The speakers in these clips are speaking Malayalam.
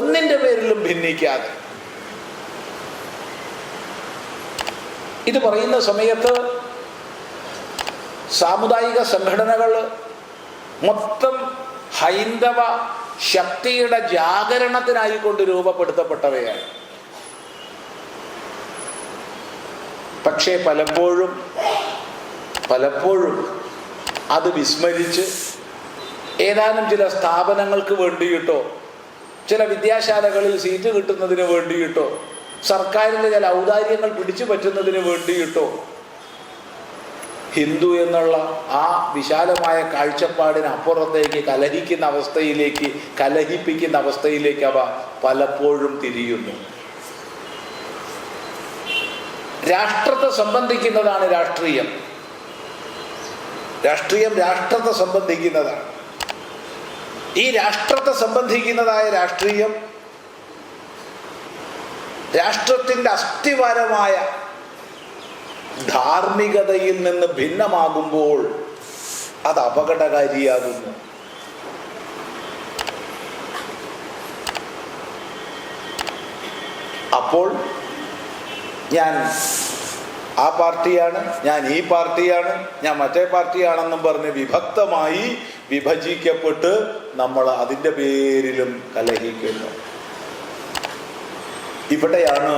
ഒന്നിന്റെ പേരിലും ഭിന്നിക്കാതെ. ഇത് പറയുന്ന സമയത്ത് സാമുദായിക സംഘടനകൾ മൊത്തം ഹൈന്ദവ ശക്തിയുടെ ജാഗരണത്തിനായിക്കൊണ്ട് രൂപപ്പെടുത്തപ്പെട്ടവയാണ്. പക്ഷേ പലപ്പോഴും പലപ്പോഴും അത് വിസ്മരിച്ച് ഏതാനും ചില സ്ഥാപനങ്ങൾക്ക് വേണ്ടിയിട്ടോ ചില വിദ്യാശാലകളിൽ സീറ്റ് കിട്ടുന്നതിന് വേണ്ടിയിട്ടോ സർക്കാരിന്റെ ചില ഔദാര്യങ്ങൾ പിടിച്ചു പറ്റുന്നതിന് വേണ്ടിയിട്ടോ ഹിന്ദു എന്നുള്ള ആ വിശാലമായ കാഴ്ചപ്പാടിന് അപ്പുറത്തേക്ക് കലഹിക്കുന്ന അവസ്ഥയിലേക്ക് കലഹിപ്പിക്കുന്ന അവസ്ഥയിലേക്ക് അവ പലപ്പോഴും തിരിയുന്നു. രാഷ്ട്രത്തെ സംബന്ധിക്കുന്നതാണ് രാഷ്ട്രീയം. രാഷ്ട്രീയം രാഷ്ട്രത്തെ സംബന്ധിക്കുന്നതാണ്. ഈ രാഷ്ട്രത്തെ സംബന്ധിക്കുന്നതായ രാഷ്ട്രീയം രാഷ്ട്രത്തിന്റെ അസ്ഥിപരമായ ധാർമ്മികതയിൽ നിന്ന് ഭിന്നമാകുമ്പോൾ അത് അപകടകാരിയാകുന്നു. അപ്പോൾ ഞാൻ ആ പാർട്ടിയാണ് ഞാൻ ഈ പാർട്ടിയാണ് ഞാൻ മറ്റേ പാർട്ടിയാണെന്നും പറഞ്ഞ് വിഭക്തമായി വിഭജിക്കപ്പെട്ട് നമ്മൾ അതിന്റെ പേരിലും കലഹിക്കുന്നു. ഇവിടെയാണ്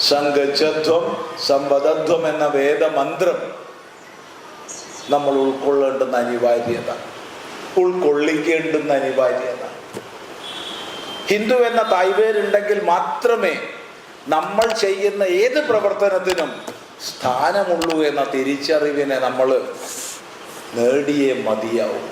സംഗച്ഛത്വം സമ്പദത്വം എന്ന വേദമന്ത്രം നമ്മൾ ഉൾക്കൊള്ളേണ്ടുന്ന അനിവാര്യത ഉൾക്കൊള്ളിക്കേണ്ടുന്ന അനിവാര്യത. ഹിന്ദു എന്ന തായ്വേരുണ്ടെങ്കിൽ മാത്രമേ നമ്മൾ ചെയ്യുന്ന ഏത് പ്രവർത്തനത്തിനും സ്ഥാനമുള്ളൂ എന്ന തിരിച്ചറിവിനെ നമ്മൾ നേടിയേ മതിയാവും.